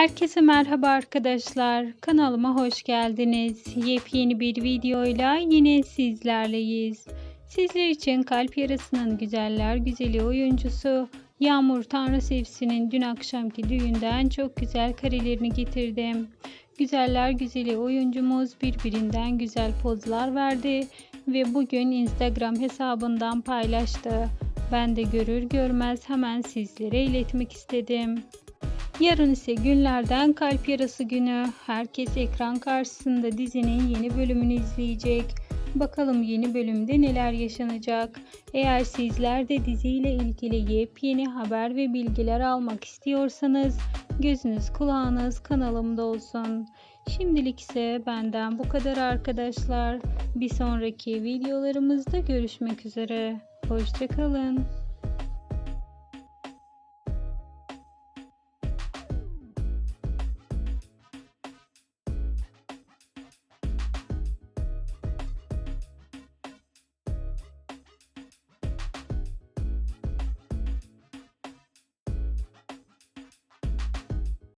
Herkese merhaba arkadaşlar. Kanalıma hoş geldiniz. Yepyeni bir videoyla yine sizlerleyiz. Sizler için Kalp Yarası'nın güzeller güzeli oyuncusu Yağmur Tanrısevsi'nin dün akşamki düğünden çok güzel karelerini getirdim. Güzeller güzeli oyuncumuz birbirinden güzel pozlar verdi ve bugün Instagram hesabından paylaştı. Ben de görür görmez hemen sizlere iletmek istedim. Yarın ise günlerden kalp yarası günü. Herkes ekran karşısında dizinin yeni bölümünü izleyecek. Bakalım yeni bölümde neler yaşanacak. Eğer sizler de diziyle ilgili yepyeni haber ve bilgiler almak istiyorsanız gözünüz kulağınız kanalımda olsun. Şimdilik ise benden bu kadar arkadaşlar. Bir sonraki videolarımızda görüşmek üzere. Hoşçakalın.